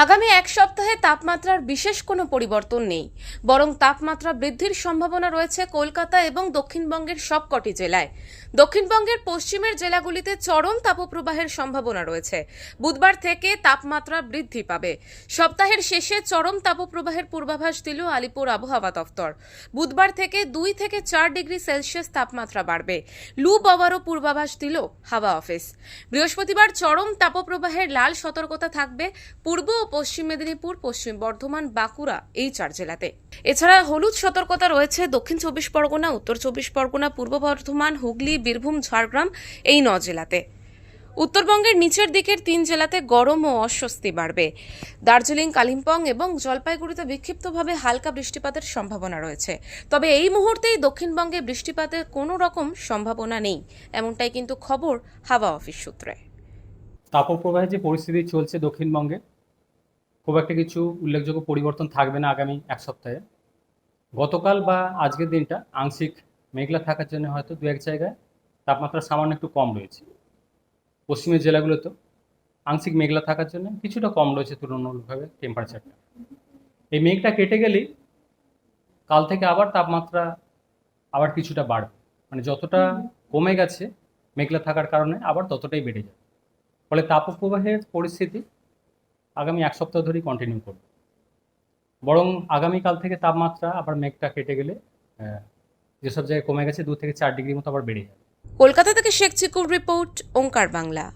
আগামী এক সপ্তাহে তাপমাত্রার বিশেষ কোনো পরিবর্তন নেই, বরং তাপমাত্রা বৃদ্ধির সম্ভাবনা রয়েছে কলকাতা এবং দক্ষিণবঙ্গের সবকটি জেলায়। দক্ষিণবঙ্গের পশ্চিমের জেলাগুলিতে চরম তাপপ্রবাহের সম্ভাবনা রয়েছে। বুধবার থেকে তাপমাত্রা বৃদ্ধি পাবে। সপ্তাহের শেষে চরম তাপপ্রবাহের পূর্বাভাস দিল আলিপুর আবহাওয়া দফতর। বুধবার থেকে দুই থেকে চার ডিগ্রি সেলসিয়াস তাপমাত্রা বাড়বে। লু পাওয়ারও পূর্বাভাস দিল হাওয়া অফিস। বৃহস্পতিবার চরম তাপপ্রবাহের লাল সতর্কতা থাকবে। পূর্ব পশ্চিম মেদিনীপুর, পশ্চিম বর্ধমান, বাঁকুড়া এই চার জেলাতে। এছাড়া হলুদ সতর্কতা রয়েছে দক্ষিণ চব্বিশ পরগনা, উত্তর চব্বিশ পরগনা, পূর্ব বর্ধমান, হুগলি, বীরভূম, ঝাড়গ্রাম এই ন জেলাতে। উত্তরবঙ্গের নিচের দিকের তিন জেলাতে গরম ও অস্বস্তি বাড়বে। দার্জিলিং, কালিম্পং এবং জলপাইগুড়িতে বিক্ষিপ্তভাবে হালকা বৃষ্টিপাতের সম্ভাবনা রয়েছে। তবে এই মুহূর্তেই দক্ষিণবঙ্গে বৃষ্টিপাতের কোনো রকম সম্ভাবনা নেই। এমনটাই কিন্তু খবর হাওয়া অফিস সূত্রে। তাপপ্রবাহের যে পরিস্থিতি চলছে দক্ষিণবঙ্গে খুব একটা কিছু উল্লেখযোগ্য পরিবর্তন থাকবে না আগামী এক সপ্তাহে। গতকাল বা আজকের দিনটা আংশিক মেঘলা থাকার জন্য হয়তো দু এক জায়গায় তাপমাত্রা সামান্য একটু কম রয়েছে। পশ্চিমের জেলাগুলোতে আংশিক মেঘলা থাকার জন্য কিছুটা কম রয়েছে তুলনামূলকভাবে টেম্পারেচারটা এই মেঘটা কেটে গেলেই কাল থেকে আবার তাপমাত্রা আবার কিছুটা বাড়বে। মানে যতটা কমে গেছে মেঘলা থাকার কারণে আবার ততটাই বেড়ে যাবে। ফলে তাপপ্রবাহের পরিস্থিতি আগামী এক সপ্তাহ ধরেই কন্টিনিউ করবে। বরং আগামীকাল থেকে তাপমাত্রা আবার মেঘটা কেটে গেলে যেসব জায়গায় কমে গেছে, দু থেকে চার ডিগ্রি মতো আবার বেড়ে যাবে। কলকাতা থেকে শেখ রিপোর্ট, ওঙ্কার বাংলা।